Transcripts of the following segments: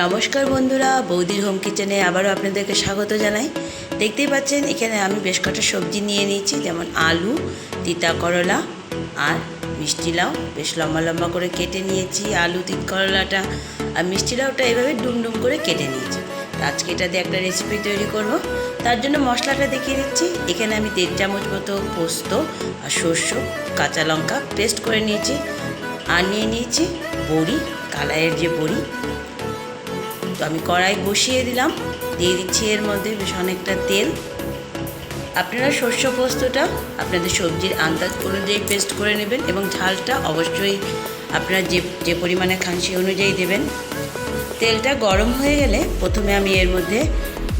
নমস্কার বন্ধুরা, বৌদির হোম কিচেনে আবারও আপনাদেরকে স্বাগত জানাই। দেখতেই পাচ্ছেন, এখানে আমি বেশ কটা সবজি নিয়ে নিয়েছি, যেমন আলু, তিতা করলা আর মিষ্টি লাউ। বেশ লম্বা লম্বা করে কেটে নিয়েছি, আলু, তিত করলাটা আর মিষ্টি লাউটা এভাবে ডুম ডুম করে কেটে নিয়েছি। আজকে এটা দিয়ে একটা রেসিপি তৈরি করব। তার জন্য মশলাটা দেখিয়ে দিচ্ছি। এখানে আমি দেড় চামচ মতো পোস্ত আর শস্য কাঁচা লঙ্কা পেস্ট করে নিয়েছি। আর নিয়ে নিয়েছি বড়ি, কালাইয়ের যে বড়ি তো আমি কড়াই বসিয়ে দিলাম। দিয়ে দিচ্ছি এর মধ্যে বেশ অনেকটা তেল। আপনারা শস্য পোস্তটা আপনাদের সবজির আন্দাজ অনুযায়ী পেস্ট করে নেবেন এবং ঝালটা অবশ্যই আপনারা যে যে পরিমাণে খান সেই অনুযায়ী দেবেন। তেলটা গরম হয়ে গেলে প্রথমে আমি এর মধ্যে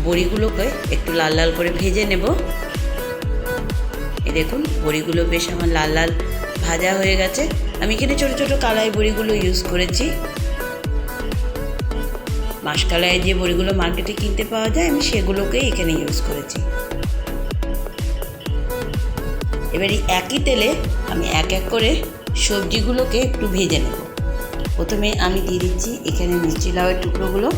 বড়িগুলোকে একটু লাল লাল করে ভেজে নেব। এই দেখুন, বড়িগুলো বেশ আমার লাল লাল ভাজা হয়ে গেছে। আমি এখানে ছোটো ছোটো কালাই বড়িগুলো ইউজ করেছি। মাসকালায় যে বড়িগুলো মার্কেটে কিনতে পাওয়া যায়, আমি সেগুলোকেই এখানে ইউজ করেছি। এবার এই একই তেলে আমি এক এক করে সবজিগুলোকে একটু ভেজে নেব। প্রথমে আমি দিয়ে দিচ্ছি এখানে মিষ্টি লাউয়ের টুকরোগুলো।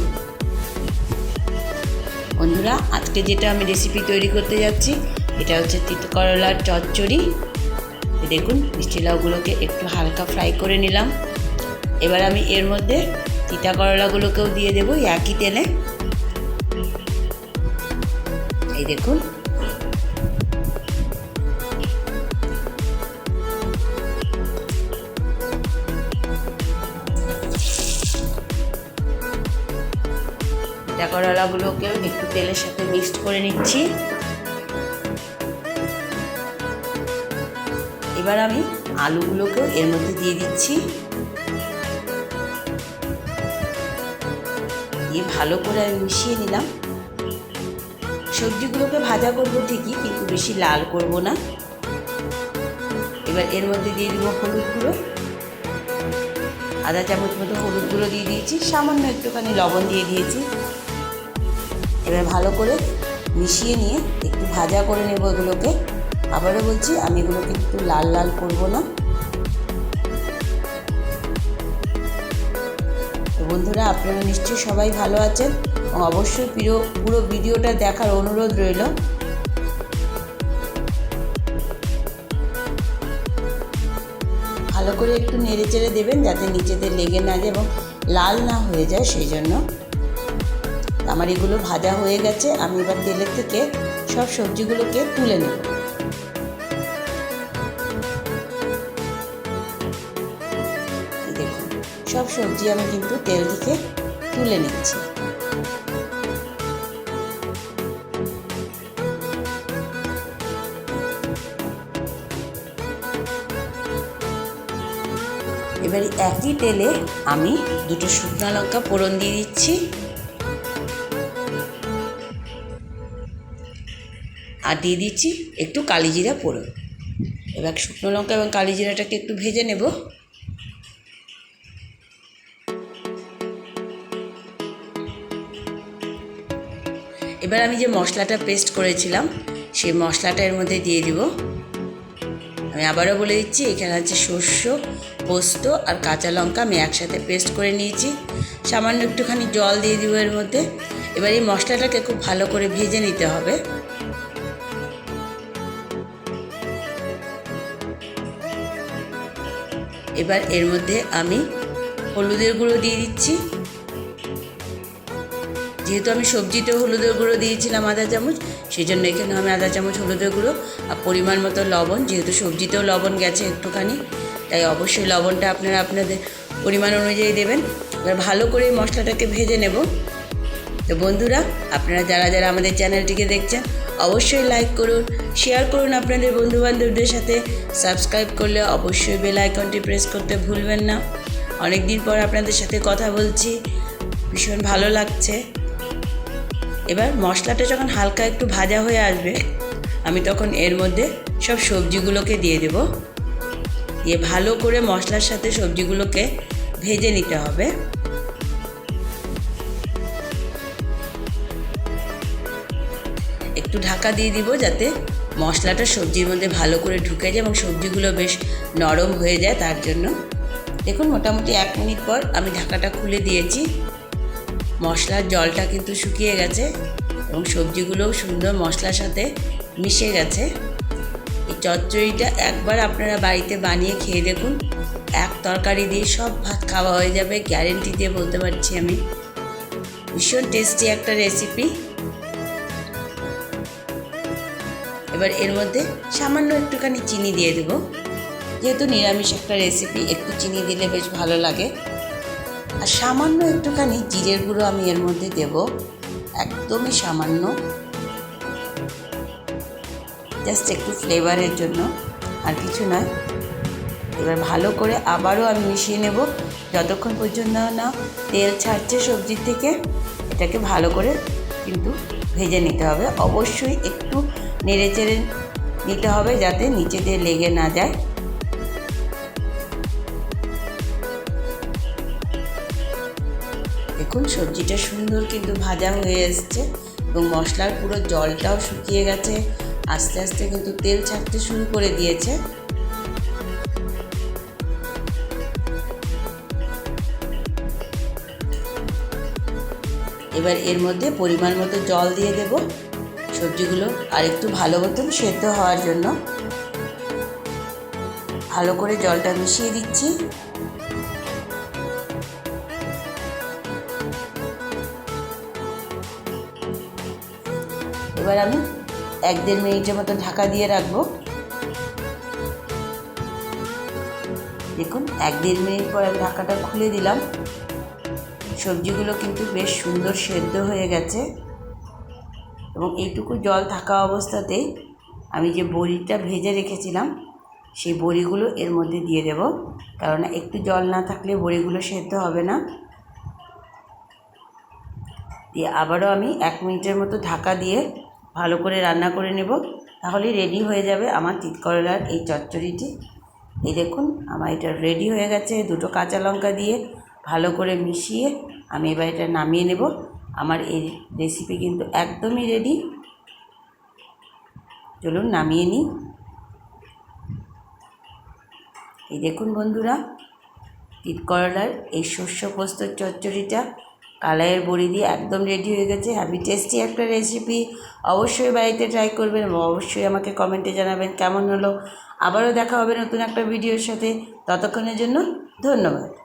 বন্ধুরা, আজকে যেটা আমি রেসিপি তৈরি করতে যাচ্ছি, এটা হচ্ছে তিত করলার চচ্চড়ি। দেখুন, মিষ্টি লাউগুলোকে একটু হালকা ফ্রাই করে নিলাম। এবার আমি এর মধ্যে তিতা করলাগুলোকেও দিয়ে দেবো একই তেলে। এই দেখুন। তিতা করলাগুলোকেও একটু তেলের সাথে মিক্সড করে নিচ্ছি। এবার আমি আলুগুলোকেও এর মধ্যে দিয়ে দিচ্ছি। দিয়ে ভালো করে আমি মিশিয়ে নিলাম। সবজিগুলোকে ভাজা করব ঠিকই, কিন্তু বেশি লাল করব না। এবার এর মধ্যে দিয়ে দিব হলুদ গুঁড়ো। আধা চামচ মতো হলুদ গুঁড়ো দিয়ে দিয়েছি, সামান্য একটুখানি লবণ দিয়ে দিয়েছি। এবার ভালো করে মিশিয়ে নিয়ে একটু ভাজা করে নেব এগুলোকে। আবারও বলছি, আমি এগুলোকে একটু লাল লাল করব না। বন্ধুরা, আপনারা নিশ্চয়ই সবাই ভালো আছেন। এবং অবশ্যই প্রিয় পুরো ভিডিওটা দেখার অনুরোধ রইল। ভালো করে একটু নেড়ে চেড়ে দেবেন, যাতে নিচেতে লেগে না যায় এবং লাল না হয়ে যায়, সেই জন্য। আমার এগুলো ভাজা হয়ে গেছে, আমি এবার তেলের থেকে সব সবজিগুলোকে তুলে নেব। সব সবজি আমি কিন্তু তেল থেকে তুলে নিচ্ছি। এবারে একই তেলে আমি দুটো শুকনো লঙ্কা ফোড়ন দিয়ে দিচ্ছি। আর দিয়ে দিচ্ছি একটু কালিজিরা ফোড়ন। এবার শুকনো লঙ্কা এবং কালিজিরাটাকে একটু ভেজে নেব। এবার আমি যে মশলাটা পেস্ট করেছিলাম, সেই মশলাটা এর মধ্যে দিয়ে দিব। আমি আবারও বলে দিচ্ছি, এখানে আছে শস্য, পোস্ত আর কাঁচা লঙ্কা আমি একসাথে পেস্ট করে নিয়েছি। সামান্য একটুখানি জল দিয়ে দিব এর মধ্যে। এবার এই মশলাটাকে খুব ভালো করে ভেজে নিতে হবে। এবার এর মধ্যে আমি হলুদের গুঁড়ো দিয়ে দিচ্ছি। যেহেতু আমি সবজিতেও হলুদের গুঁড়ো দিয়েছিলাম আধা চামচ সেই জন্য এখানে আমি আধা চামচ, হলুদের গুঁড়ো আর পরিমাণ মতো লবণ, যেহেতু সবজিতেও লবণ গেছে একটুখানি, তাই অবশ্যই লবণটা আপনারা আপনাদের পরিমাণ অনুযায়ী দেবেন। এবার ভালো করে মশলাটাকে ভেজে নেব। তো বন্ধুরা, আপনারা যারা যারা আমাদের চ্যানেলটিকে দেখছেন, অবশ্যই লাইক করুন, শেয়ার করুন আপনাদের বন্ধুবান্ধবদের সাথে। সাবস্ক্রাইব করলে অবশ্যই বেল আইকনটি প্রেস করতে ভুলবেন না। অনেক দিন পর আপনাদের সাথে কথা বলছি, ভীষণ ভালো লাগছে। এবার মশলাটা যখন হালকা একটু ভাজা হয়ে আসবে, আমি তখন এর মধ্যে সব সবজিগুলোকে দিয়ে দেব। দিয়ে ভালো করে মশলার সাথে সবজিগুলোকে ভেজে নিতে হবে। একটু ঢাকা দিয়ে দিব যাতে মশলাটা সবজির মধ্যে ভালো করে ঢুকে যায় এবং সবজিগুলো বেশ নরম হয়ে যায় তার জন্য। দেখুন, মোটামুটি এক মিনিট পর আমি ঢাকাটা খুলে দিয়েছি। মশলার জলটা কিন্তু শুকিয়ে গেছে এবং সবজিগুলোও সুন্দর মশলার সাথে মিশে গেছে। এই চচ্চড়িটা একবার আপনারা বাড়িতে বানিয়ে খেয়ে দেখুন। এক তরকারি দিয়ে সব ভাত খাওয়া হয়ে যাবে গ্যারেন্টি দিয়ে বলতে পারছি আমি। ভীষণ টেস্টি একটা রেসিপি এবার এর মধ্যে সামান্য একটুখানি চিনি দিয়ে দেব। যেহেতু নিরামিষ একটা রেসিপি একটু চিনি দিলে বেশ ভালো লাগে। আর সামান্য একটুখানি জিরের গুঁড়ো আমি এর মধ্যে দেব। একদমই সামান্য। জাস্ট একটু ফ্লেভারের জন্য, আর কিছু নয়। এবার ভালো করে আবারও আমি মিশিয়ে নেব। যতক্ষণ পর্যন্ত না তেল ছাড়ছে সবজির থেকে, এটাকে ভালো করে কিন্তু ভেজে নিতে হবে। অবশ্যই একটু নেড়ে চেড়ে নিতে হবে যাতে নিচে দিয়ে লেগে না যায়। দেখুন, সবজিটা সুন্দর কিন্তু ভাজা হয়ে এসছে এবং মশলার পুরো জলটাও শুকিয়ে গেছে। আস্তে আস্তে কিন্তু তেল ছাড়তে শুরু করে দিয়েছে। এবার এর মধ্যে পরিমাণ মতো জল দিয়ে দেব। সবজিগুলো আর একটু ভালো মতন সেদ্ধ হওয়ার জন্য। ভালো করে জলটা মিশিয়ে দিচ্ছি। এবার আমি এক দেড় মিনিটের মতো ঢাকা দিয়ে রাখব। দেখুন, এক দেড় মিনিট পর আমি ঢাকাটা খুলে দিলাম। সবজিগুলো কিন্তু বেশ সুন্দর সেদ্ধ হয়ে গেছে। এবং এইটুকু জল থাকা অবস্থাতেই আমি যে বড়িটা ভেজে রেখেছিলাম, সেই বড়িগুলো এর মধ্যে দিয়ে দেব। কারণ একটু জল না থাকলে বড়িগুলো সেদ্ধ হবে না। দিয়ে আবারও আমি এক মিনিটের মতো ঢাকা দিয়ে ভালো করে রান্না করে নেব। তাহলেই রেডি হয়ে যাবে আমার তিতকরলার এই চচ্চড়িটি। এই দেখুন, আমার এটা রেডি হয়ে গেছে। দুটো কাঁচা লঙ্কা দিয়ে ভালো করে মিশিয়ে আমি এবার এটা নামিয়ে নেব। আমার এই রেসিপি কিন্তু একদমই রেডি চলুন নামিয়ে নিই। এই দেখুন বন্ধুরা, তিতকরলার এই শস্য পোস্তর চচ্চড়িটা। কালাইয়ের বড়ি দিয়ে একদম রেডি হয়ে গেছে। হ্যাপি টেস্টি একটা রেসিপি অবশ্যই বাড়িতে ট্রাই করবেন এবং অবশ্যই আমাকে কমেন্টে জানাবেন কেমন হলো। আবারও দেখা হবে নতুন একটা ভিডিওর সাথে। ততক্ষণের জন্য ধন্যবাদ।